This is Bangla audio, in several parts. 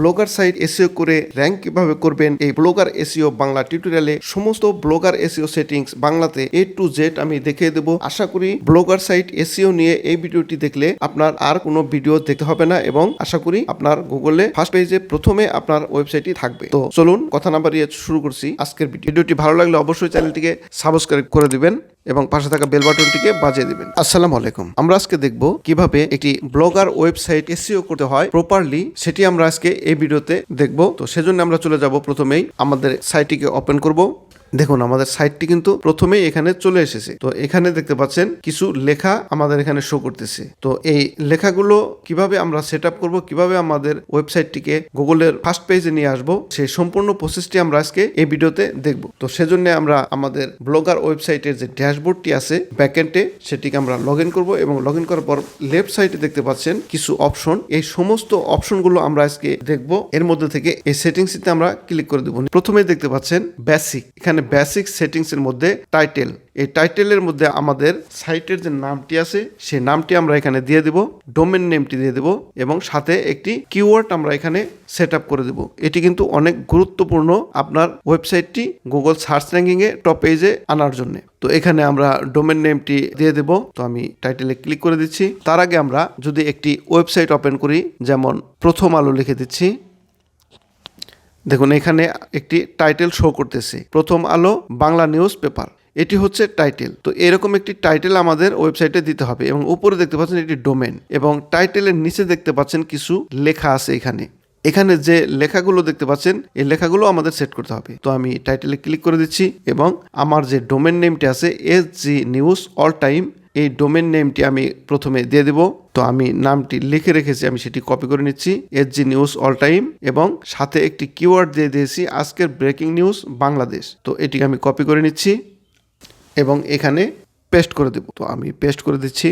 ব্লগার সাইট এসিও করে র্যাঙ্ক কীভাবে করবেন, এই ব্লগার এসিও বাংলা টিউটোরিয়ালে সমস্ত ব্লগার এসিও সেটিংস বাংলাতে এ টু জেড আমি দেখিয়ে দেবো। আশা করি ব্লগার সাইট এসিও নিয়ে এই ভিডিওটি দেখলে আপনার আর কোনো ভিডিও দেখতে হবে না এবং আশা করি আপনার গুগলে ফার্স্ট পেজে প্রথমে আপনার ওয়েবসাইটটি থাকবে। তো চলুন কথা না বাড়িয়ে শুরু করছি। আজকের ভিডিও ভিডিওটি ভালো লাগলে অবশ্যই চ্যানেলটিকে সাবস্ক্রাইব করে দিবেন। এবং পাশে থাকা বেল বাটনটিকে বাজিয়ে দিবেন। আসসালামু আলাইকুম। আমরা আজকে দেখব কীভাবে একটি ব্লগার ওয়েবসাইট এসইও করতে হয় প্রপারলি। সেটি আমরা আজকে এই ভিডিওতে দেখব। তো সেজন্য আমরা চলে যাব প্রথমেই আমাদের সাইটটিকে ওপেন করব। দেখুন, আমাদের সাইটটি কিন্তু প্রথমেই এখানে চলে এসেছে। তো এখানে দেখতে পাচ্ছেন, কিছু লেখা আমাদের এখানে শো করতেছে। তো এই লেখাগুলো কীভাবে আমরা সেট আপ করব, কীভাবে আমাদের ওয়েবসাইটটিকে গুগলের ফার্স্ট পেজে নিয়ে আসব, সেই সম্পূর্ণ প্রসেসটি আমরা আজকে এই ভিডিওতে দেখব। তো সেজন্য আমরা আমাদের ব্লগার ওয়েবসাইটের যে ড্যাশবোর্ডটি আছে ব্যাকএন্ডে সেটিকে আমরা লগ ইন করব এবং লগ ইন করার পর লেফট সাইডে দেখতে পাচ্ছেন কিছু অপশন এই সমস্ত অপশনগুলো আমরা আজকে দেখব। এর মধ্যে থেকে এই সেটিংসটিতে আমরা ক্লিক করে দেবো। প্রথমেই দেখতে পাচ্ছেন বেসিক এখানে বেসিক সেটিংস এর মধ্যে টাইটেল এই টাইটেলের মধ্যে আমাদের সাইটের যে নামটি আছে, সেই নামটি আমরা এখানে দিয়ে দেব ডোমেন নেমটি দিয়ে দেব এবং সাথে একটি কিওয়ার্ড আমরা এখানে সেট আপ করে দেব। এটি কিন্তু অনেক গুরুত্বপূর্ণ আপনার ওয়েবসাইটটি গুগল সার্চ র্যাঙ্কিংয়ে টপ পেজে আনার জন্য। তো এখানে আমরা ডোমেন নেমটি দিয়ে দেব, তো আমি টাইটেলে ক্লিক করে দিচ্ছি। তার আগে আমরা যদি একটি ওয়েবসাইট ওপেন করি, যেমন প্রথম আলো লিখে দিচ্ছি। দেখুন, এখানে একটি টাইটেল শো করতেছে। প্রথম আলো, বাংলা নিউজ পেপার। এটি হচ্ছে টাইটেল। তো এরকম একটি টাইটেল আমাদের ওয়েবসাইটে দিতে হবে এবং উপরে দেখতে পাচ্ছেন একটি ডোমেন এবং টাইটেলের নিচে দেখতে পাচ্ছেন কিছু লেখা আছে এখানে। এখানে যে লেখাগুলো দেখতে পাচ্ছেন, এই লেখাগুলো আমাদের সেট করতে হবে। তো আমি টাইটেলে ক্লিক করে দিচ্ছি এবং আমার যে ডোমেন নেমটি আছে, S G news all time এই ডোমেন নেমটি আমি প্রথমে দিয়ে দেব। তো আমি নামটি লিখে রেখেছি, আমি সেটি কপি করে নিচ্ছি। S G news all time এবং সাথে একটি কিওয়ার্ড দিয়ে দিয়েছি, আজকের ব্রেকিং নিউজ বাংলাদেশ। তো এটিকে আমি কপি করে নিচ্ছি এবং এখানে পেস্ট করে দেব। তো আমি পেস্ট করে দিচ্ছি।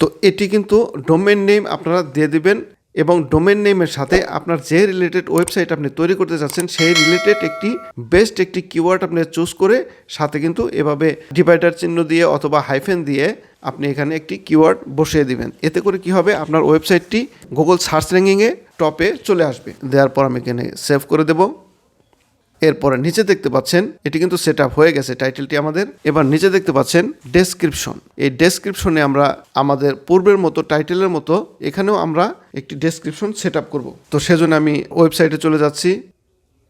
তো এটি কিন্তু ডোমেন নেম আপনারা দিয়ে দেবেন এবং ডোমেন নেমের সাথে আপনার যে রিলেটেড ওয়েবসাইট আপনি তৈরি করতে চাচ্ছেন, সেই রিলেটেড একটি বেস্ট একটি কিওয়ার্ড আপনি চুজ করে সাথে কিন্তু এভাবে ডিভাইডার চিহ্ন দিয়ে অথবা হাইফেন দিয়ে আপনি এখানে একটি কিওয়ার্ড বসিয়ে দিবেন। এতে করে কি হবে? আপনার ওয়েবসাইটটি গুগল সার্চ র্যাঙ্কিংয়ে টপে চলে আসবে। দেওয়ার পর আমি এখানে সেভ করে দেবো। এরপরে নিচে দেখতে পাচ্ছেন, এটি কিন্তু সেট হয়ে গেছে টাইটেলটি আমাদের। এবার নিচে দেখতে পাচ্ছেন ডেসক্রিপশন এই ডেসক্রিপশনে আমরা আমাদের পূর্বের মতো টাইটেলের মতো, এখানেও আমরা একটি ডেসক্রিপশন সেট আপ করব। তো সেজন্য আমি ওয়েবসাইটে চলে যাচ্ছি।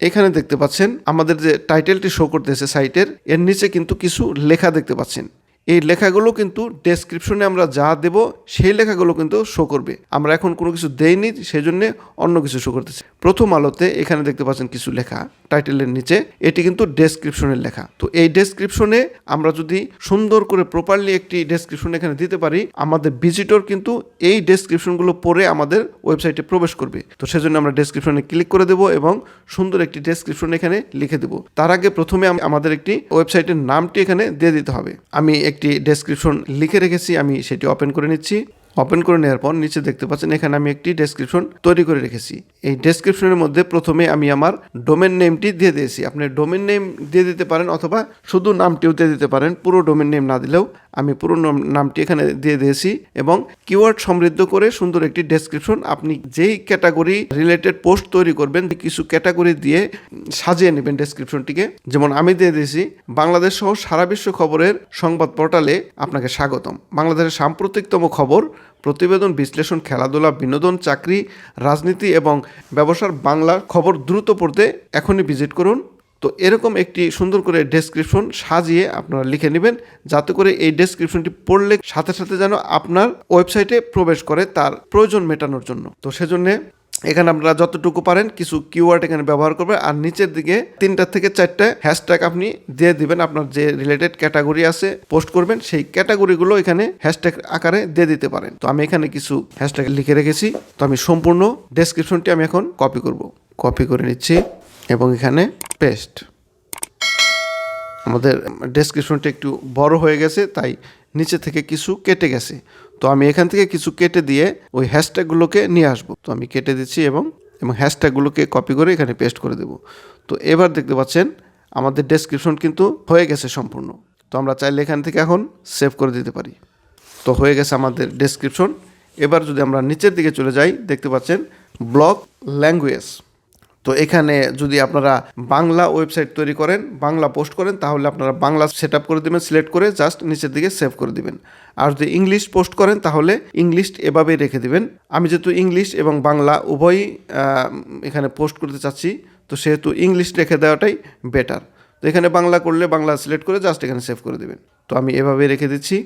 এখানে দেখতে পাচ্ছেন, আমাদের যে টাইটেলটি শো করতেছে সাইটের এর নিচে কিন্তু কিছু লেখা দেখতে পাচ্ছেন। এই লেখাগুলো কিন্তু ডেসক্রিপশনে আমরা যা দেব, সেই লেখাগুলো কিন্তু শো করবে। আমরা এখন কোনো কিছু দেইনি সেই জন্য অন্য কিছু শো করতেছি। প্রথম আলোতে এখানে দেখতে পাচ্ছেন কিছু লেখা, টাইটেলের নিচে। এটি কিন্তু ডেসক্রিপশনের লেখা। তো এই ডেসক্রিপশনে আমরা যদি সুন্দর করে প্রপারলি একটি ডেসক্রিপশন এখানে দিতে পারি, আমাদের ভিজিটর কিন্তু এই ডেসক্রিপশনগুলো পড়ে আমাদের ওয়েবসাইটে প্রবেশ করবে। তো সেজন্য আমরা ডেসক্রিপশনে ক্লিক করে দেবো এবং সুন্দর একটি ডেসক্রিপশন এখানে লিখে দেবো। তার আগে প্রথমে আমাদের একটি ওয়েবসাইটের নামটি এখানে দিয়ে দিতে হবে। আমি একটি ডেসক্রিপশন লিখে রেখেছি আমি সেটি ওপেন করে নিচ্ছি। ওপেন করে নেওয়ার পর নিচে দেখতে পাচ্ছেন এখানে আমি একটি ডেসক্রিপশন তৈরি করে রেখেছি। এই ডেসক্রিপশনের মধ্যে প্রথমে আমি আমার ডোমেন নেমটি দিয়ে দিয়েছি। আপনি ডোমেন নেম দিয়ে দিতে পারেন অথবা শুধু নামটিও দিয়ে দিতে পারেন। পুরো ডোমেন নেম না দিলেও আমি পুরো নাম- নামটি এখানে দিয়ে দিয়েছি এবং কিওয়ার্ড সমৃদ্ধ করে সুন্দর একটি ডেসক্রিপশন আপনি যেই ক্যাটাগরি রিলেটেড পোস্ট তৈরি করবেন, কিছু ক্যাটাগরি দিয়ে সাজিয়ে নেবেন ডেসক্রিপশনটিকে যেমন আমি দিয়ে দিয়েছি, বাংলাদেশ সহ সারা বিশ্ব খবরের সংবাদ পোর্টালে আপনাকে স্বাগতম। বাংলাদেশের সাম্প্রতিকতম খবর প্রতিবেদন বিশ্লেষণ, খেলাধুলা, বিনোদন, চাকরি, রাজনীতি এবং ব্যবসার বাংলা খবর দ্রুত পড়তে এখনই ভিজিট করুন। তো এরকম একটি সুন্দর করে ডেসক্রিপশন সাজিয়ে আপনারা লিখে নেবেন, যাতে করে এই ডেসক্রিপশনটি পড়লে সাথে সাথে যেন আপনার ওয়েবসাইটে প্রবেশ করে তার প্রয়োজন মেটানোর জন্য। তো সেজন্য এখানে আপনারা যতটুকু পারেন কিছু কিওয়ার্ড এখানে ব্যবহার করবেন। আর নিচের দিকে তিনটা থেকে চারটে হ্যাশট্যাগ আপনি দিয়ে দিবেন। আপনার যে রিলেটেড ক্যাটাগরি আছে পোস্ট করবেন, সেই ক্যাটাগরিগুলো এখানে হ্যাশট্যাগ আকারে দিয়ে দিতে পারেন। তো আমি এখানে কিছু হ্যাশট্যাগ লিখে রেখেছি। তো আমি সম্পূর্ণ ডেসক্রিপশনটি আমি এখন কপি করব। কপি করে নিচ্ছি এবং এখানে পেস্ট আমাদের ডেসক্রিপশনটা একটু বড় হয়ে গেছে, তাই নিচে থেকে কিছু কেটে গেছে। তো আমি এখান থেকে কিছু কেটে দিয়ে ওই হ্যাশট্যাগুলোকে নিয়ে আসব। তো আমি কেটে দিচ্ছি এবং এবং হ্যাশট্যাগুলোকে কপি করে এখানে পেস্ট করে দেব। তো এবার দেখতে পাচ্ছেন, আমাদের ডেসক্রিপশন কিন্তু হয়ে গেছে সম্পূর্ণ। তো আমরা চাইলে এখান থেকে এখন সেভ করে দিতে পারি। তো হয়ে গেছে আমাদের ডেসক্রিপশন। এবার যদি আমরা নিচের দিকে চলে যাই, দেখতে পাচ্ছেন, ব্লক ল্যাঙ্গুয়েজ। তো এখানে যদি আপনারা বাংলা ওয়েবসাইট তৈরি করেন, বাংলা পোস্ট করেন, তাহলে আপনারা বাংলা সেট করে দেবেন সিলেক্ট করে জাস্ট নিচের দিকে সেভ করে দিবেন। আর যদি ইংলিশ পোস্ট করেন, তাহলে ইংলিশ এভাবেই রেখে দেবেন। আমি যেহেতু ইংলিশ এবং বাংলা উভয়ই এখানে পোস্ট করতে চাচ্ছি, তো সেহেতু ইংলিশ রেখে দেওয়াটাই বেটার তো এখানে বাংলা করলে বাংলা সিলেক্ট করে জাস্ট এখানে সেভ করে দেবেন। তো আমি এভাবে রেখে দিচ্ছি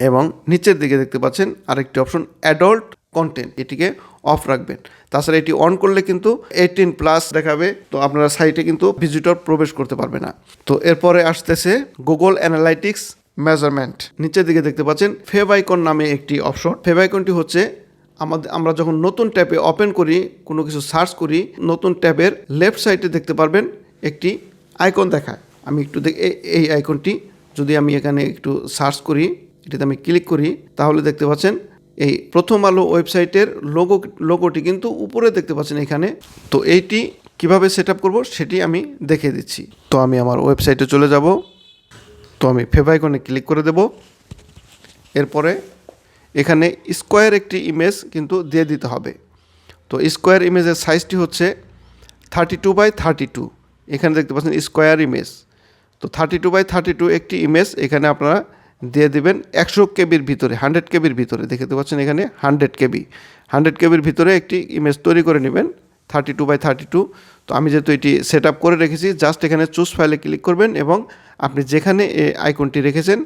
এবং নিচের দিকে দেখতে পাচ্ছেন আরেকটি অপশন অ্যাডল্ট কন্টেন্ট এটিকে অফ রাখবেন। তাছাড়া এটি অন করলে কিন্তু এইটিন প্লাস দেখাবে, তো আপনারা সাইটে কিন্তু ভিজিটর প্রবেশ করতে পারবে না। তো এরপরে আসতেছে গুগল অ্যানালাইটিক্স মেজারমেন্ট নিচের দিকে দেখতে পাচ্ছেন ফেভ আইকন নামে একটি অপশন ফেভ আইকনটি হচ্ছে আমাদের, আমরা যখন নতুন ট্যাবে ওপেন করি, কোনো কিছু সার্চ করি, নতুন ট্যাবের লেফট সাইডে দেখতে পারবেন একটি আইকন দেখায়। আমি একটু এই আইকনটি যদি আমি এখানে একটু সার্চ করি, এটিতে আমি ক্লিক করি, তাহলে দেখতে পাচ্ছেন এই প্রথম আলো ওয়েবসাইটের লোগো লোগোটি কিন্তু উপরে দেখতে পাচ্ছেন এখানে। তো এইটি কীভাবে সেট আপ করব সেটি আমি দেখে দিচ্ছি। তো আমি আমার ওয়েবসাইটে চলে যাব। তো আমি ফেভ আইকনে ক্লিক করে দেব। এরপরে এখানে স্কোয়ার একটি ইমেজ কিন্তু দিয়ে দিতে হবে। তো স্কোয়ার ইমেজের সাইজটি হচ্ছে thirty two by thirty two এখানে দেখতে পাচ্ছেন স্কোয়ার ইমেজ তো thirty two by thirty two একটি ইমেজ এখানে আপনারা দিয়ে দিবেন একশো কেবির ভিতরে হান্ড্রেড কেবির ভিতরে, দেখতে পাচ্ছেন এখানে হান্ড্রেড কেবি। হান্ড্রেড কেবির ভিতরে একটি ইমেজ তৈরি করে নেবেন thirty two by thirty two তো আমি যেহেতু এটি সেট আপ করে রেখেছি জাস্ট এখানে চুজ ফাইলে ক্লিক করবেন এবং আপনি যেখানে এই আইকনটি রেখেছেন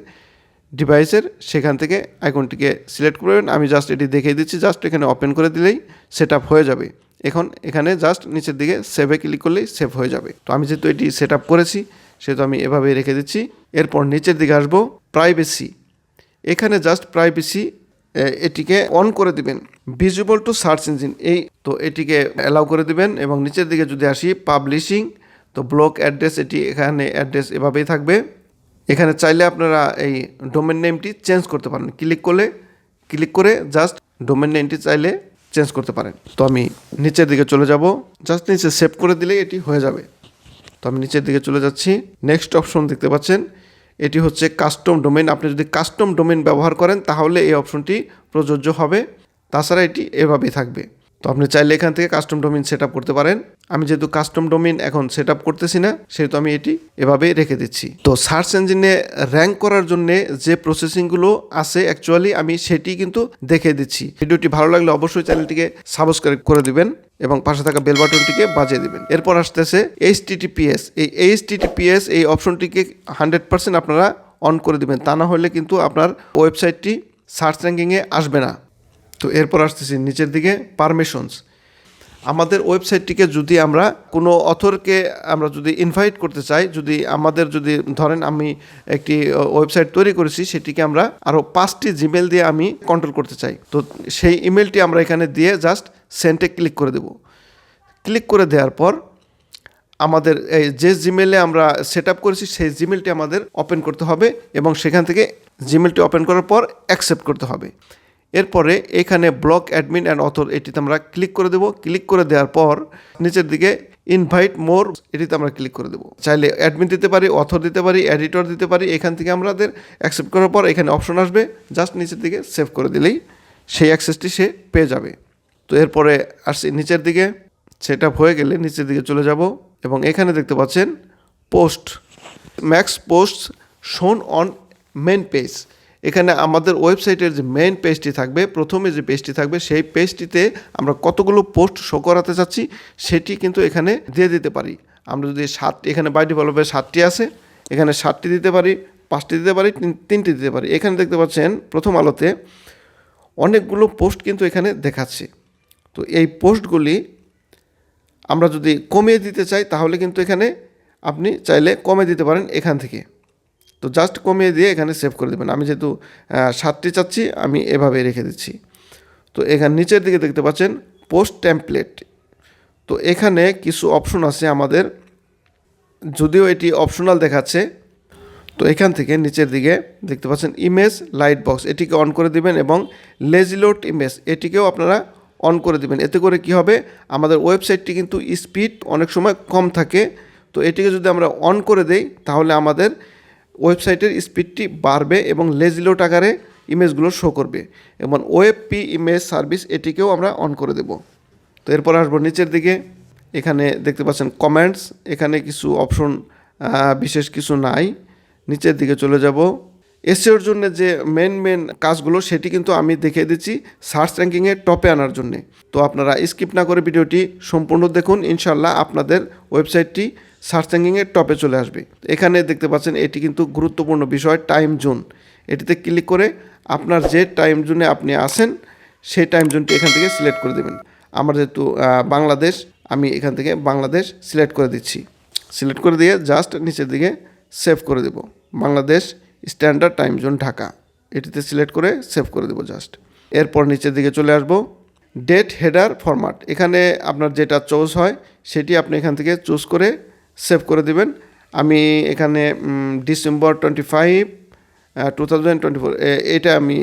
ডিভাইসের সেখান থেকে আইকনটিকে সিলেক্ট করবেন। আমি জাস্ট এটি দেখিয়ে দিচ্ছি জাস্ট এখানে ওপেন করে দিলেই সেট হয়ে যাবে। এখন এখানে জাস্ট নিচের দিকে সেভে ক্লিক করলেই সেভ হয়ে যাবে। তো আমি যেহেতু এটি সেট করেছি সেহেতু আমি এভাবেই রেখে দিচ্ছি। এরপর নিচের দিকে আসব প্রাইভেসি এখানে জাস্ট প্রাইভেসি এটিকে অন করে দিবেন। ভিজিবল টু সার্চ ইঞ্জিন এই তো এটিকে অ্যালাউ করে দিবেন এবং নিচের দিকে যদি আসি পাবলিশিং তো ব্লক অ্যাড্রেস এটি এখানে অ্যাড্রেস এভাবেই থাকবে। এখানে চাইলে আপনারা এই ডোমেন নেমটি চেঞ্জ করতে পারেন। ক্লিক করলে ক্লিক করে জাস্ট ডোমেন নেমটি চাইলে চেঞ্জ করতে পারেন। তো আমি নিচের দিকে চলে যাব। জাস্ট নিচে সেভ করে দিলেই এটি হয়ে যাবে। তো আমি নিচের দিকে চলে যাচ্ছি। নেক্সট অপশন দেখতে পাচ্ছেন। এটি হচ্ছে কাস্টম ডোমেন আপনি যদি কাস্টম ডোমেন ব্যবহার করেন, তাহলে এই অপশনটি প্রযোজ্য হবে। তাছাড়া এটি এভাবেই থাকবে। তো আপনি চাইলে এখান থেকে কাস্টম ডোমেন সেট করতে পারেন। আমি যেহেতু কাস্টম ডোমেন এখন সেট আপ করতেছি না, সেহেতু আমি এটি এভাবেই রেখে দিচ্ছি। তো সার্চ ইঞ্জিনে র্যাঙ্ক করার জন্য যে প্রসেসিংগুলো আছে অ্যাকচুয়ালি আমি সেটি কিন্তু দেখে দিচ্ছি। ভিডিওটি ভালো লাগলে অবশ্যই চ্যানেলটিকে সাবস্ক্রাইব করে দিবেন এবং পাশে থাকা বেল বাটনটিকে বাজিয়ে দিবেন। এরপর আসতেছে এইচ টিটিপিএস এই এইচ টিটিপিএস এই অপশনটিকে হান্ড্রেড পার্সেন্ট আপনারা অন করে দিবেন। তা না হলে কিন্তু আপনার ওয়েবসাইটটি সার্চ র্যাঙ্কিংয়ে আসবে না। তো এরপর আসতেছি নিচের দিকে পারমিশনস আমাদের ওয়েবসাইটটিকে যদি আমরা কোনো অথরকে আমরা যদি ইনভাইট করতে চাই, যদি আমাদের যদি, ধরেন আমি একটি ওয়েবসাইট তৈরি করেছি, সেটিকে আমরা আরও পাঁচটি জিমেল দিয়ে আমি কন্ট্রোল করতে চাই। তো সেই ইমেলটি আমরা এখানে দিয়ে জাস্ট সেন্টে ক্লিক করে দেব। ক্লিক করে দেওয়ার পর আমাদের এই যে জিমেলে আমরা সেট আপ করেছি, সেই জিমেলটি আমাদের ওপেন করতে হবে এবং সেখান থেকে জিমেলটি ওপেন করার পর অ্যাকসেপ্ট করতে হবে। এরপরে এখানে ব্লক অ্যাডমিন অ্যান্ড অথর এটিতে আমরা ক্লিক করে দেবো। ক্লিক করে দেওয়ার পর নিচের দিকে ইনভাইট মোর এটিতে আমরা ক্লিক করে দেবো। চাইলে অ্যাডমিন দিতে পারি অথর দিতে পারি এডিটর দিতে পারি, এখান থেকে আমাদের অ্যাকসেপ্ট করার পর এখানে অপশন আসবে। জাস্ট নিচের দিকে সেভ করে দিলেই সেই অ্যাক্সেসটি সে পেয়ে যাবে। তো এরপরে আসছি নিচের দিকে। সেট হয়ে গেলে নিচের দিকে চলে যাব এবং এখানে দেখতে পাচ্ছেন post max post shown on main page এখানে আমাদের ওয়েবসাইটের যে মেন পেজটি থাকবে, প্রথমে যে পেজটি থাকবে, সেই পেজটিতে আমরা কতগুলো পোস্ট শো করাতে চাচ্ছি, সেটি কিন্তু এখানে দিয়ে দিতে পারি। আমরা যদি সাত, এখানে বাই ডেভেলপে সাতটি আছে, এখানে সাতটি দিতে পারি, পাঁচটি দিতে পারি, তিন- তিনটি দিতে পারি। এখানে দেখতে পাচ্ছেন, প্রথম আলোতে অনেকগুলো পোস্ট কিন্তু এখানে দেখাচ্ছে। তো এই পোস্টগুলি আমরা যদি কমিয়ে দিতে চাই, তাহলে কিন্তু এখানে আপনি চাইলে কমে দিতে পারেন এখান থেকে। তো জাস্ট কমিয়ে দিয়ে এখানে সেভ করে দেবেন। আমি যেহেতু সাতটি চাচ্ছি, আমি এভাবে রেখে দিচ্ছি। তো এখানে নিচের দিকে দেখতে পাচ্ছেন পোস্ট টেমপ্লেট তো এখানে কিছু অপশন আছে আমাদের। যদিও এটি অপশনাল দেখাচ্ছে, তো এখান থেকে নিচের দিকে দেখতে পাচ্ছেন ইমেজ লাইট বক্স এটিকে অন করে দিবেন এবং লেজিলোড ইমেজ এটিকেও আপনারা অন করে দিবেন। এতে করে কি হবে? আমাদের ওয়েবসাইটটি কিন্তু স্পিড অনেক সময় কম থাকে। তো এটিকে যদি আমরা অন করে দেই, তাহলে আমাদের ওয়েবসাইটের স্পিডটি বাড়বে এবং লেজিলোড আকারে ইমেজগুলো শো করবে এবং ওয়েব পি ইমেজ সার্ভিস এটিকেও আমরা অন করে দেব। তো এরপর আসব নিচের দিকে। এখানে দেখতে পাচ্ছেন কমেন্টস। এখানে কিছু অপশন বিশেষ কিছু নাই। নিচের দিকে চলে যাব। এসিওর জন্য যে মেন মেন কাজগুলো সেটি কিন্তু আমি দেখিয়ে দিচ্ছি সার্চ র্যাঙ্কিংয়ে টপে আনার জন্যে। তো আপনারা স্কিপ না করে ভিডিওটি সম্পূর্ণ দেখুন। ইনশাল্লাহ আপনাদের ওয়েবসাইটটি সার্চ র্যাঙ্কিংয়ের টপে চলে আসবে। এখানে দেখতে পাচ্ছেন এটি কিন্তু গুরুত্বপূর্ণ বিষয় টাইম জোন এটিতে ক্লিক করে আপনার যে টাইম জোনে আপনি আসেন সেই টাইম জোনটি এখান থেকে সিলেক্ট করে দেবেন। আমার যেহেতু বাংলাদেশ, আমি এখান থেকে বাংলাদেশ সিলেক্ট করে দিচ্ছি। সিলেক্ট করে দিয়ে জাস্ট নিচের দিকে সেভ করে দেব। Bangladesh standard time zone Dhaka. এটিতে সিলেক্ট করে সেভ করে দেবো জাস্ট এরপর নিচের দিকে চলে আসব। ডেট হেডার ফরম্যাট এখানে আপনার যেটা চুজ হয়, সেটি আপনি এখান থেকে চুজ করে সেভ করে দিবেন। আমি এখানে December twenty five two thousand twenty four এটা আমি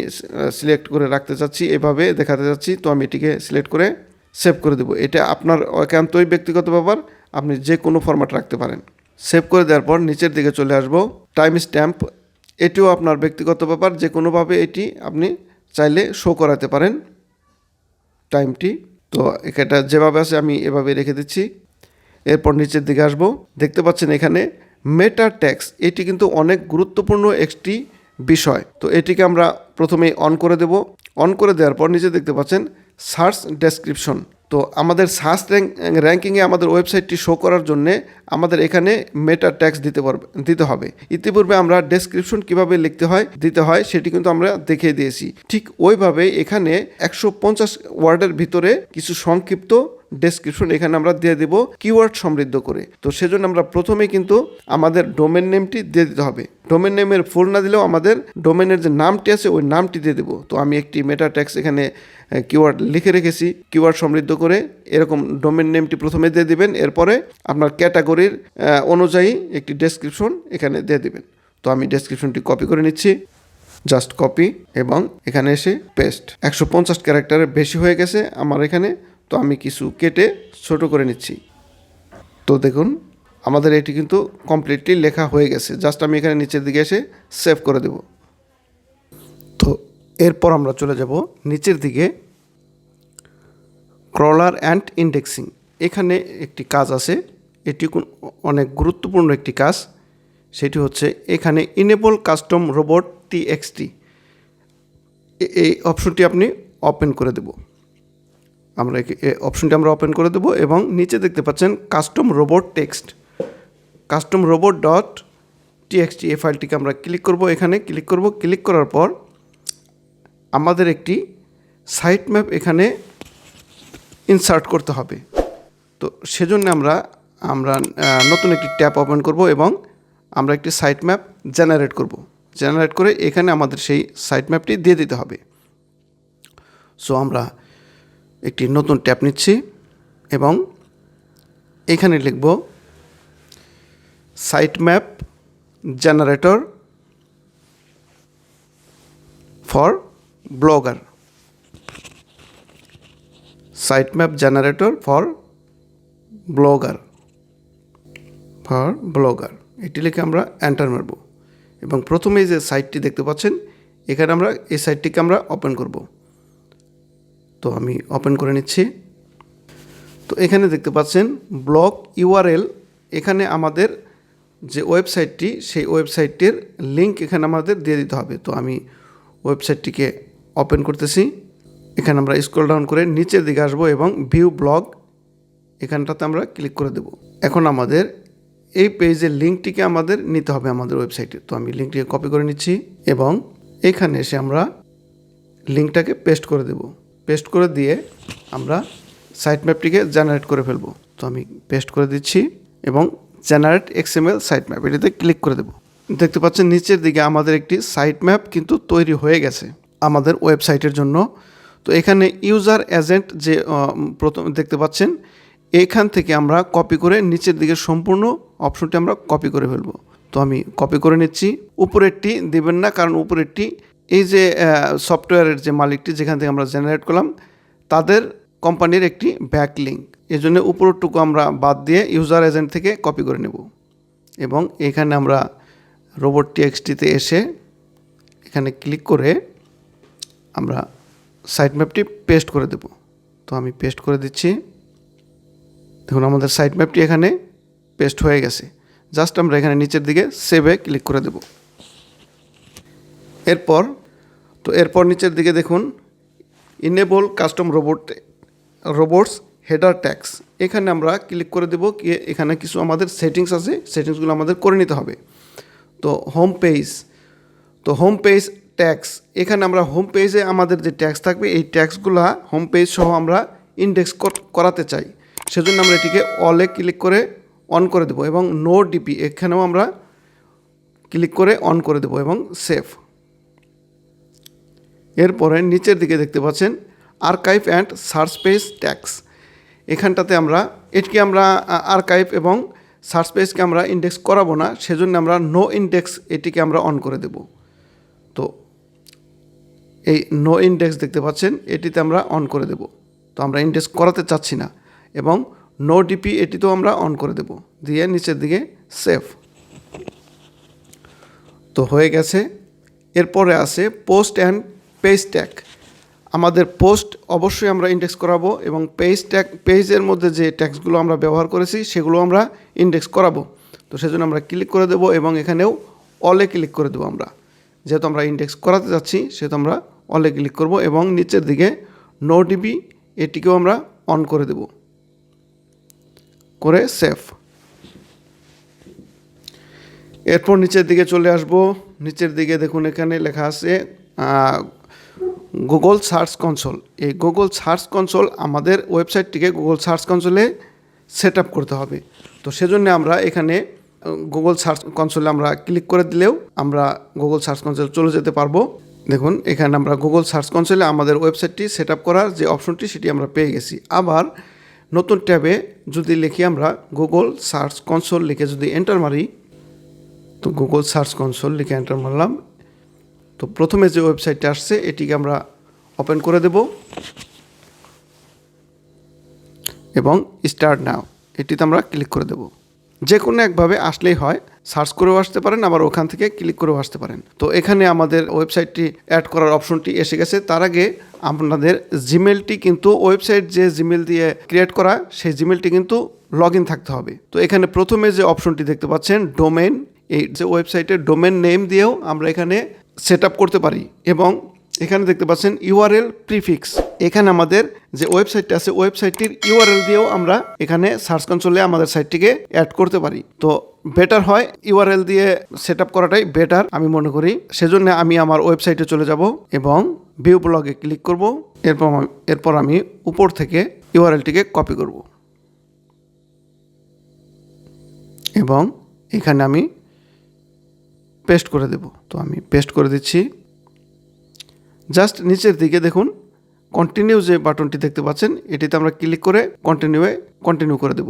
সিলেক্ট করে রাখতে চাচ্ছি, এভাবে দেখাতে চাচ্ছি। তো আমি এটিকে সিলেক্ট করে সেভ করে দেবো। এটা আপনার একান্তই ব্যক্তিগত ব্যাপার, আপনি যে কোনো ফরম্যাট রাখতে পারেন। সেভ করে দেওয়ার পর নিচের দিকে চলে আসব। টাইম স্ট্যাম্প এটিও আপনার ব্যক্তিগত ব্যাপার, যে কোনোভাবে এটি আপনি চাইলে শো করাতে পারেন। টাইমটি তো এটা যেভাবে আছে আমি এভাবে রেখে দিচ্ছি। এরপর নিচের দিকে আসব। দেখতে পাচ্ছেন এখানে মেটা ট্যাক্স এটি কিন্তু অনেক গুরুত্বপূর্ণ একটি বিষয়। তো এটিকে আমরা প্রথমেই অন করে দেব। অন করে দেওয়ার পর নিচে দেখতে পাচ্ছেন সার্চ ডেসক্রিপশন তো আমাদের সার্চ র্যাঙ্ক র্যাঙ্কিংয়ে আমাদের ওয়েবসাইটটি শো করার জন্য আমাদের এখানে মেটা ট্যাক্স দিতে পারবে, দিতে হবে। ইতিপূর্বে আমরা ডেসক্রিপশন কীভাবে লিখতে হয়, দিতে হয় সেটি কিন্তু আমরা দেখিয়ে দিয়েছি। ঠিক ওইভাবে এখানে একশো পঞ্চাশ ওয়ার্ডের ভিতরে কিছু সংক্ষিপ্ত ডেসক্রিপশন এখানে আমরা দিয়ে দেব কিওয়ার্ড সমৃদ্ধ করে। তো সেজন্য আমরা প্রথমে কিন্তু আমাদের ডোমেন নেমটি দিয়ে দিতে হবে। ডোমেন নেমের ফুল না দিলেও আমাদের ডোমেনের যে নামটি আছে ওই নামটি দিয়ে দেবো। তো আমি একটি মেটা ট্যাক্স এখানে কিওয়ার্ড লিখে রেখেছি। কিওয়ার্ড সমৃদ্ধ করে এরকম ডোমেন নেমটি প্রথমে দিয়ে দিবেন, এরপরে আপনার ক্যাটাগরির অনুযায়ী একটি ডেসক্রিপশন এখানে দিয়ে দিবেন। তো আমি ডেসক্রিপশনটি কপি করে নিচ্ছি জাস্ট কপি এবং এখানে এসে পেস্ট একশো পঞ্চাশ ক্যারেক্টারের বেশি হয়ে গেছে আমার এখানে, তো আমি কিছু কেটে ছোট করে নিচ্ছি। তো দেখুন, আমাদের এটি কিন্তু কমপ্লিটলি লেখা হয়ে গেছে। জাস্ট আমি এখানে নিচের দিকে এসে সেভ করে দেব। তো এরপর আমরা চলে যাব নিচের দিকে। Crawler and indexing. এখানে একটি কাজ আছে, এটি অনেক গুরুত্বপূর্ণ একটি কাজ। সেটি হচ্ছে এখানে enable custom robot T XT এই অপশনটি আপনি ওপেন করে দেব। আমরা অপশনটি আমরা ওপেন করে দেব এবং নিচে দেখতে পাচ্ছেন custom robot text custom robot dot TXT এই ফাইলটিকে আমরা ক্লিক করব। এখানে ক্লিক করব। ক্লিক করার পর আমাদের একটি সাইট ম্যাপ এখানে ইনসার্ট করতে হবে। তো সেজন্য আমরা আমরা নতুন একটি ট্যাব ওপেন করব এবং আমরা একটি সাইট ম্যাপ জেনারেট করব। জেনারেট করে এখানে আমাদের সেই সাইট ম্যাপটি দিয়ে দিতে হবে। সো আমরা একটি নতুন ট্যাব নিচ্ছি এবং এখানে লিখব site map generator for blogger site map generator for blogger for blogger এটি লিখে আমরা এন্টার মারব। এবং প্রথমে যে সাইটটি দেখতে পাচ্ছেন, এখানে আমরা এই সাইটটিকে আমরা ওপেন করব। তো আমি ওপেন করে নিচ্ছি। তো এখানে দেখতে পাচ্ছেন ব্লগ ইউআরএল এখানে আমাদের যে ওয়েবসাইটটি সেই ওয়েবসাইটটির লিংক এখানে আমাদের দিয়ে দিতে হবে। তো আমি ওয়েবসাইটটিকে ওপেন করতেছি। এখানে আমরা স্ক্রল ডাউন করে নিচের দিকে আসব এবং ভিউ ব্লগ এখানটাতে আমরা ক্লিক করে দেব। এখন আমাদের এই পেজের লিঙ্কটিকে আমাদের নিতে হবে আমাদের ওয়েবসাইটে তো আমি লিঙ্কটিকে কপি করে নিচ্ছি এবং এখানে এসে আমরা লিঙ্কটাকে পেস্ট করে দেব। পেস্ট করে দিয়ে আমরা সাইট ম্যাপটিকে জেনারেট করে ফেলব। তো আমি পেস্ট করে দিচ্ছি এবং জেনারেট এক্সএমএল সাইট ম্যাপ এটিতে ক্লিক করে দেব। দেখতে পাচ্ছেন নিচের দিকে আমাদের একটি সাইট ম্যাপ কিন্তু তৈরি হয়ে গেছে আমাদের ওয়েবসাইটের জন্য। তো এখানে ইউজার এজেন্ট যে প্রথম দেখতে পাচ্ছেন, এখান থেকে আমরা কপি করে নিচের দিকে সম্পূর্ণ অপশনটি আমরা কপি করে ফেলব। তো আমি কপি করে নিচ্ছি। উপরেরটি দেবেন না, কারণ উপরেরটি এই যে সফটওয়্যারের যে মালিকটি যেখান থেকে আমরা জেনারেট করলাম, তাদের কোম্পানির একটি ব্যাক লিঙ্ক এই জন্য উপরেরটুকু আমরা বাদ দিয়ে ইউজার এজেন্ট থেকে কপি করে নেব। এবং এখানে আমরা রোবট টিএক্সটিতে এসে এখানে ক্লিক করে আমরা সাইট ম্যাপটি পেস্ট করে দেব। তো আমি পেস্ট করে দিচ্ছি। দেখুন, আমাদের সাইট ম্যাপটি এখানে পেস্ট হয়ে গেছে। জাস্ট আমরা এখানে নিচের দিকে সেভে ক্লিক করে দেব। এরপর, তো এরপর নিচের দিকে দেখুন enable custom robot robots header tags এখানে আমরা ক্লিক করে দেব কি এখানে কিছু আমাদের সেটিংস আছে সেটিংসগুলো আমাদের করে নিতে হবে। তো হোম পেজ তো হোম পেজ ট্যাক্স এখানে আমরা হোম পেজে আমাদের যে ট্যাক্স থাকবে, এই ট্যাক্সগুলো হোম পেজ সহ আমরা ইন্ডেক্স করাতে চাই। সেজন্য আমরা এটিকে অলে ক্লিক করে অন করে দেবো এবং নো ডিপি এখানেও আমরা ক্লিক করে অন করে দেবো এবং সেভ এরপরে নিচের দিকে দেখতে পাচ্ছেন archive and search page tags এখানটাতে আমরা, এটিকে আমরা আর্কাইভ এবং সার্চ পেজকে আমরা ইন্ডেক্স করাবো না, সেজন্য আমরা নো ইন্ডেক্স এটিকে আমরা অন করে দেব। তো এই নো ইন্ডেক্স দেখতে পাচ্ছেন, এটিতে আমরা অন করে দেব। তো আমরা ইন্ডেক্স করাতে চাচ্ছি না, এবং নো ডিপি এটিতেও আমরা অন করে দেব। দিয়ে নিচের দিকে সেভ তো হয়ে গেছে। এরপরে আছে পোস্ট অ্যান্ড পেজ ট্যাগ আমাদের পোস্ট অবশ্যই আমরা ইন্ডেক্স করাবো, এবং পেজ ট্যাগ পেজের মধ্যে যে ট্যাক্সগুলো আমরা ব্যবহার করেছি, সেগুলো আমরা ইন্ডেক্স করাবো। তো সেজন্য আমরা ক্লিক করে দেবো, এবং এখানেও অলে ক্লিক করে দেবো আমরা। যেহেতু আমরা ইন্ডেক্স করাতে যাচ্ছি, সেহেতু আমরা অলে ক্লিক করব এবং নিচের দিকে নো ডিবি এটিকেও আমরা অন করে দেব। করে সেভ এরপর নিচের দিকে চলে আসব। নিচের দিকে দেখুন এখানে লেখা আছে গুগল সার্চ কনসোল এই গুগল সার্চ কনসোল আমাদের ওয়েবসাইটটিকে গুগল সার্চ কনসোলে সেট আপ করতে হবে। তো সেজন্য আমরা এখানে গুগল সার্চ কনসোলে আমরা ক্লিক করে দিলেও আমরা গুগল সার্চ কনসোল চলে যেতে পারব। দেখুন, এখানে আমরা গুগল সার্চ কনসোলে আমাদের ওয়েবসাইটটি সেট করার যে অপশনটি সেটি আমরা পেয়ে গেছি। আবার নতুন ট্যাবে যদি লিখি আমরা গুগল সার্চ কনসোল লিখে যদি এন্টার মারি, তো গুগল সার্চ কনসোল লিখে এন্টার মারলাম। তো প্রথমে যে ওয়েবসাইটটা আসছে, এটিকে আমরা ওপেন করে দেব। এবং স্টার্ট নাও এটিতে আমরা ক্লিক করে দেব। যে কোনো একভাবে আসলেই হয়। সার্চ করেও আসতে পারেন, আবার ওখান থেকে ক্লিক করেও আসতে পারেন। তো এখানে আমাদের ওয়েবসাইটটি অ্যাড করার অপশনটি এসে গেছে। তার আগে আপনাদের জিমেলটি কিন্তু ওয়েবসাইট যে জিমেল দিয়ে ক্রিয়েট করা, সেই জিমেলটি কিন্তু লগ থাকতে হবে। তো এখানে প্রথমে যে অপশনটি দেখতে পাচ্ছেন ডোমেন এই যে ওয়েবসাইটের ডোমেন নেম দিয়েও আমরা এখানে সেট করতে পারি এবং এখানে দেখতে পাচ্ছেন ইউআরএল প্রিফিক্স। এখানে আমাদের যে ওয়েবসাইটটা আছে, ওয়েবসাইটটির ইউআরএল দিয়েও আমরা এখানে সার্চ কনসোলে আমাদের সাইটটিকে অ্যাড করতে পারি। তো বেটার হয় ইউআরএল দিয়ে সেট আপ করাটাই বেটার আমি মনে করি। সেজন্য আমি আমার ওয়েবসাইটে চলে যাব এবং ভিউ ব্লগে ক্লিক করব। এরপর এরপর আমি উপর থেকে ইউআরএলটিকে কপি করব। এবং এখানে আমি পেস্ট করে দেব। তো আমি পেস্ট করে দিচ্ছি। জাস্ট নিচের দিকে দেখুন কন্টিনিউ যে বাটনটি দেখতে পাচ্ছেন, এটিতে আমরা ক্লিক করে কন্টিনিউয়ে কন্টিনিউ করে দেব।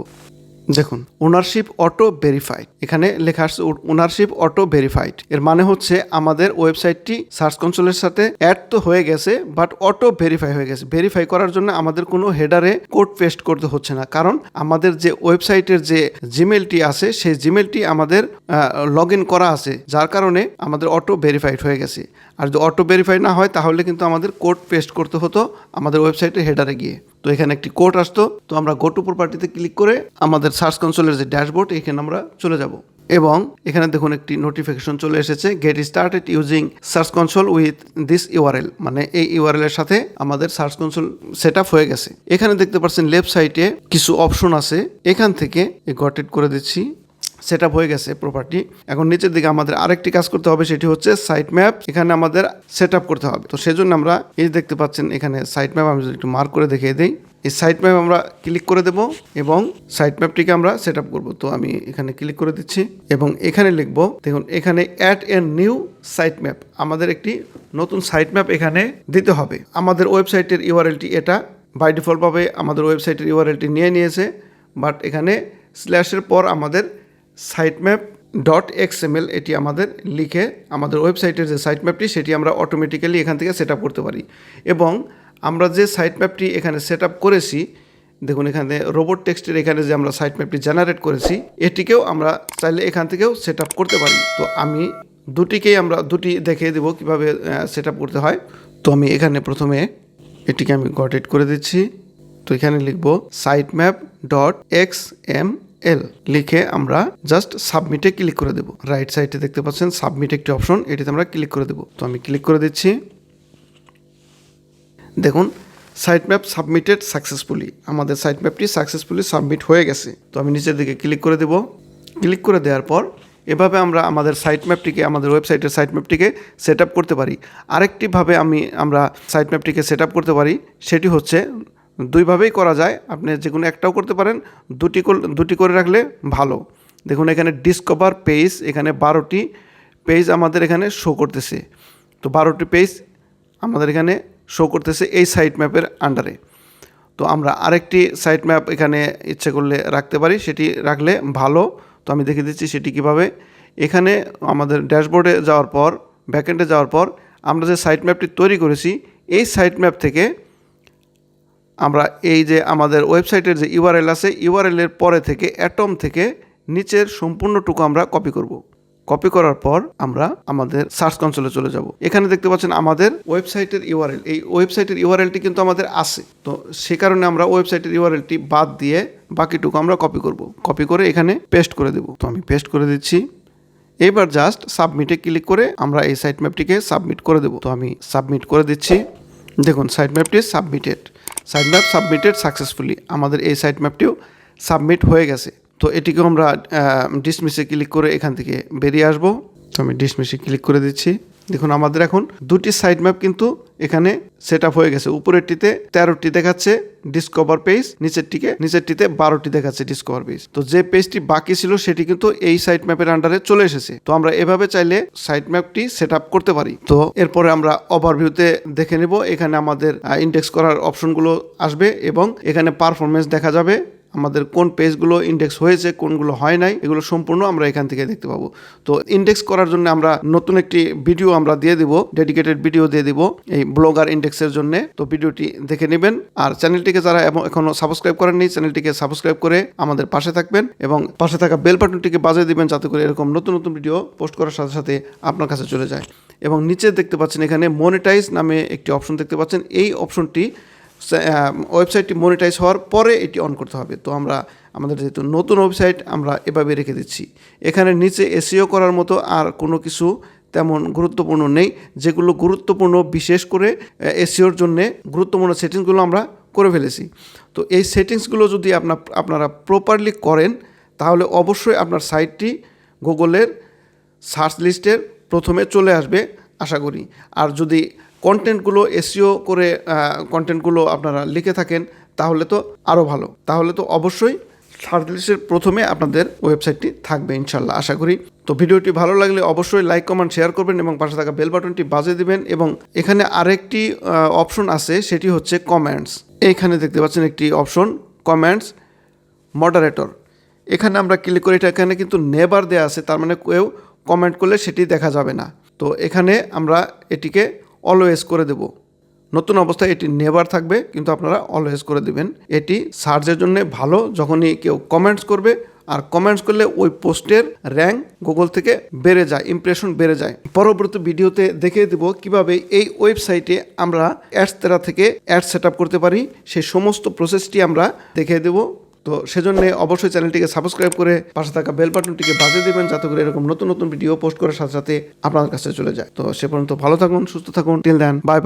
দেখুন ওনারশিপ অটো ভেরিফাইড এখানে লেখা আসছে ওনারশিপ অটো ভেরিফাইড এর মানে হচ্ছে আমাদের ওয়েবসাইটটি সার্চ কনসোলের সাথে অ্যাড তো হয়ে গেছে বাট অটো ভেরিফাই হয়ে গেছে। ভেরিফাই করার জন্য আমাদের কোনো হেডারে কোড পেস্ট করতে হচ্ছে না। কারণ আমাদের যে ওয়েবসাইটের যে জিমেলটি আছে, সেই জিমেলটি আমাদের লগ করা আছে, যার কারণে আমাদের অটো ভেরিফাইড হয়ে গেছে। আর যদি অটো ভেরিফাই না হয়, তাহলে কিন্তু আমাদের কোড পেস্ট করতে হতো আমাদের ওয়েবসাইটের হেডারে গিয়ে। তো এখানে একটি কোড আসতো, তো আমরা গো টু প্রপার্টিতে ক্লিক করে আমাদের সার্চ কনসোলের যে ড্যাশবোর্ড এখানে আমরা চলে যাব। এবং এখানে দেখুন একটি নোটিফিকেশন চলে এসেছে get started using search console with this URL মানে এই ইউআরএল এর সাথে আমাদের সার্চ কনসোল সেট হয়ে গেছে। এখানে দেখতে পাচ্ছেন লেফট সাইডে কিছু অপশন আছে। এখান থেকে গটেড করে দিচ্ছি সেট হয়ে গেছে প্রপার্টি এখন নিচের দিকে আমাদের আরেকটি কাজ করতে হবে, সেটি হচ্ছে সাইট ম্যাপ এখানে আমাদের সেট করতে হবে। তো সেজন্য আমরা এই দেখতে পাচ্ছেন, এখানে সাইট ম্যাপ আমি যদি একটু মার্ক করে দেখিয়ে দিই। এই সাইট ম্যাপ আমরা ক্লিক করে দেব এবং সাইট ম্যাপটিকে আমরা সেট আপ করব। তো আমি এখানে ক্লিক করে দিচ্ছি এবং এখানে লিখব, দেখুন, এখানে add a new site map আমাদের একটি নতুন সাইট ম্যাপ এখানে দিতে হবে। আমাদের ওয়েবসাইটের ইউআরএলটি এটা। বাই ডিফল্টভাবে আমাদের ওয়েবসাইটের ইউআরএলটি নিয়ে নিয়েছে বাট এখানে স্ল্যাশের পর আমাদের সাইট ম্যাপ ডট এক্সএমএল এটি আমাদের লিখে আমাদের ওয়েবসাইটের যে সাইট ম্যাপটি সেটি আমরা অটোমেটিক্যালি এখান থেকে সেট করতে পারি। এবং আমরা যে সাইট ম্যাপটি এখানে সেট করেছি, দেখুন এখানে রোবট টেক্সটের এখানে যে আমরা সাইট ম্যাপটি জেনারেট করেছি, এটিকেও আমরা চাইলে এখান থেকেও সেট করতে পারি। তো আমি দুটিকেই আমরা, দুটি দেখিয়ে দেবো কীভাবে সেট করতে হয়। তো আমি এখানে প্রথমে এটিকে আমি গটেড করে দিচ্ছি। তো এখানে লিখব site map dot X M L লিখে আমরা জাস্ট সাবমিটে ক্লিক করে দেবো। রাইট সাইডে দেখতে পাচ্ছেন সাবমিট একটি অপশন এটিতে আমরা ক্লিক করে দেবো। তো আমি ক্লিক করে দিচ্ছি। দেখুন সাইট ম্যাপ সাবমিটেড সাকসেসফুলি আমাদের সাইট ম্যাপটি সাকসেসফুলি সাবমিট হয়ে গেছে। তো আমি নিচের দিকে ক্লিক করে দেব। ক্লিক করে দেওয়ার পর, এভাবে আমরা আমাদের সাইট ম্যাপটিকে আমাদের ওয়েবসাইটের সাইট ম্যাপটিকে সেট করতে পারি। আরেকটিভাবে আমি আমরা সাইট ম্যাপটিকে সেট করতে পারি, সেটি হচ্ছে দুইভাবেই করা যায়। আপনি যে কোনো একটাও করতে পারেন, দুটি দুটি করে রাখলে ভালো। দেখুন, এখানে ডিসকভার পেজ এখানে বারোটি পেজ আমাদের এখানে শো করতেছে। তো বারোটি পেজ আমাদের এখানে শো করতেছে এই সাইট ম্যাপের আন্ডারে তো আমরা আরেকটি সাইট ম্যাপ এখানে ইচ্ছে করলে রাখতে পারি, সেটি রাখলে ভালো। তো আমি দেখে দিচ্ছি সেটি কীভাবে। এখানে আমাদের ড্যাশবোর্ডে যাওয়ার পর ব্যাকএন্ডে যাওয়ার পর আমরা যে সাইট ম্যাপটি তৈরি করেছি, এই সাইট ম্যাপ থেকে আমরা এই যে আমাদের ওয়েবসাইটের যে ইউআরএল আছে, ইউআরএলের পরে থেকে, অ্যাটম থেকে নিচের সম্পূর্ণটুকু আমরা কপি করব। কপি করার পর আমরা আমাদের সার্চ কনসোলে চলে যাব। এখানে দেখতে পাচ্ছেন আমাদের ওয়েবসাইটের ইউআরএল। এই ওয়েবসাইটের ইউআরএলটি কিন্তু আমাদের আছে। তো সে কারণে আমরা ওয়েবসাইটের ইউআরএলটি বাদ দিয়ে বাকিটুকু আমরা কপি করব। কপি করে এখানে পেস্ট করে দেব। তো আমি পেস্ট করে দিচ্ছি। এবার জাস্ট সাবমিটে ক্লিক করে আমরা এই সাইট ম্যাপটিকে সাবমিট করে দেবো। তো আমি সাবমিট করে দিচ্ছি। দেখুন site ম্যাপটি submitted. Site map submitted successfully আমাদের এই সাইট ম্যাপটিও সাবমিট হয়ে গেছে। তো এটিকে আমরা ডিসমিসে ক্লিক করে এখান থেকে বেরিয়ে আসব। তো আমি ডিসমিসে ক্লিক করে দিচ্ছি। দেখুন, আমাদের এখন দুটি সাইট ম্যাপ কিন্তু এখানে সেট আপ হয়ে গেছে। উপরেরটিতে তেরোটি দেখাচ্ছে ডিসকভার পেজ নিচেরটিকে, নিচেরটিতে বারোটি দেখাচ্ছে ডিসকভার পেজ তো যে পেজটি বাকি ছিল, সেটি কিন্তু এই সাইট ম্যাপের আন্ডারে চলে এসেছে। তো আমরা এভাবে চাইলে সাইট ম্যাপটি সেট আপ করতে পারি। তো এরপরে আমরা ওভারভিউতে দেখে নেব। এখানে আমাদের ইন্ডেক্স করার অপশনগুলো আসবে এবং এখানে পারফরমেন্স দেখা যাবে। আমাদের কোন পেজগুলো ইন্ডেক্স হয়েছে, কোনগুলো হয় নাই, এগুলো সম্পূর্ণ আমরা এখান থেকে দেখতে পাবো। তো ইন্ডেক্স করার জন্য আমরা নতুন একটি ভিডিও আমরা দিয়ে দিব ডেডিকেটেড ভিডিও দিয়ে দিব এই ব্লগার ইন্ডেক্সের জন্য। তো ভিডিওটি দেখে নেবেন। আর চ্যানেলটিকে যারা এম- এখনও সাবস্ক্রাইব করেননি, চ্যানেলটিকে সাবস্ক্রাইব করে আমাদের পাশে থাকবেন এবং পাশে থাকা বেল বাটনটিকে বাজিয়ে দিবেন, যাতে করে এরকম নতুন নতুন ভিডিও পোস্ট করার সাথে সাথে আপনার কাছে চলে যায়। এবং নিচে দেখতে পাচ্ছেন এখানে মনিটাইজ নামে একটি অপশন দেখতে পাচ্ছেন। এই অপশনটি ওয়েবসাইটটি মনিটাইজ হওয়ার পরে এটি অন করতে হবে। তো আমরা, আমাদের যেহেতু নতুন ওয়েবসাইট, আমরা এভাবে রেখে দিচ্ছি। এখানে নিচে এসিও করার মতো আর কোনো কিছু তেমন গুরুত্বপূর্ণ নেই। যেগুলো গুরুত্বপূর্ণ, বিশেষ করে এসিওর জন্য গুরুত্বপূর্ণ সেটিংসগুলো আমরা করে ফেলেছি। তো এই সেটিংসগুলো যদি আপনার আপনারা প্রপারলি করেন, তাহলে অবশ্যই আপনার সাইটটি গুগলের সার্চ লিস্টের প্রথমে চলে আসবে, আশা করি। আর যদি কন্টেন্টগুলো এসিও করে কন্টেন্টগুলো আপনারা লিখে থাকেন, তাহলে তো আরও ভালো। তাহলে তো অবশ্যই সার্চ লিস্টের প্রথমে আপনাদের ওয়েবসাইটটি থাকবে ইনশাল্লাহ, আশা করি। তো ভিডিওটি ভালো লাগলে অবশ্যই লাইক, কমেন্ট, শেয়ার করবেন এবং পাশে থাকা বেল বাটনটি বাজিয়ে দিবেন এবং এখানে আরেকটি অপশন আছে, সেটি হচ্ছে কমেন্টস। এইখানে দেখতে পাচ্ছেন একটি অপশন, কমেন্টস মডারেটর। এখানে আমরা ক্লিক করি, এটা এখানে কিন্তু নেবার দেওয়া আছে, তার মানে কেউ কমেন্ট করলে সেটি দেখা যাবে না। তো এখানে আমরা এটিকে অলওয়েজ করে দেব। নতুন অবস্থায় এটি নেবার থাকবে, কিন্তু আপনারা অলওয়েজ করে দেবেন। এটি সার্চের জন্য ভালো, যখনই কেউ কমেন্টস করবে, আর কমেন্টস করলে ওই পোস্টের র্যাঙ্ক গুগল থেকে বেড়ে যায় ইমপ্রেশন বেড়ে যায়। পরবর্তী ভিডিওতে দেখিয়ে দেব কীভাবে এই ওয়েবসাইটে আমরা অ্যাডস তেরা থেকে অ্যাড সেট করতে পারি। সেই সমস্ত প্রসেসটি আমরা দেখিয়ে দেবো। তো সেজন্য অবশ্যই চ্যানেলটিকে সাবস্ক্রাইব করে পাশে থাকা বেল বাটনটিকে বাজিয়ে দেবেন যাতে করে এরকম নতুন নতুন ভিডিও পোস্ট করার সাথে সাথে আপনার কাছে চলে যায়। তো সে পর্যন্ত ভালো থাকুন, সুস্থ থাকুন। Till then bye bye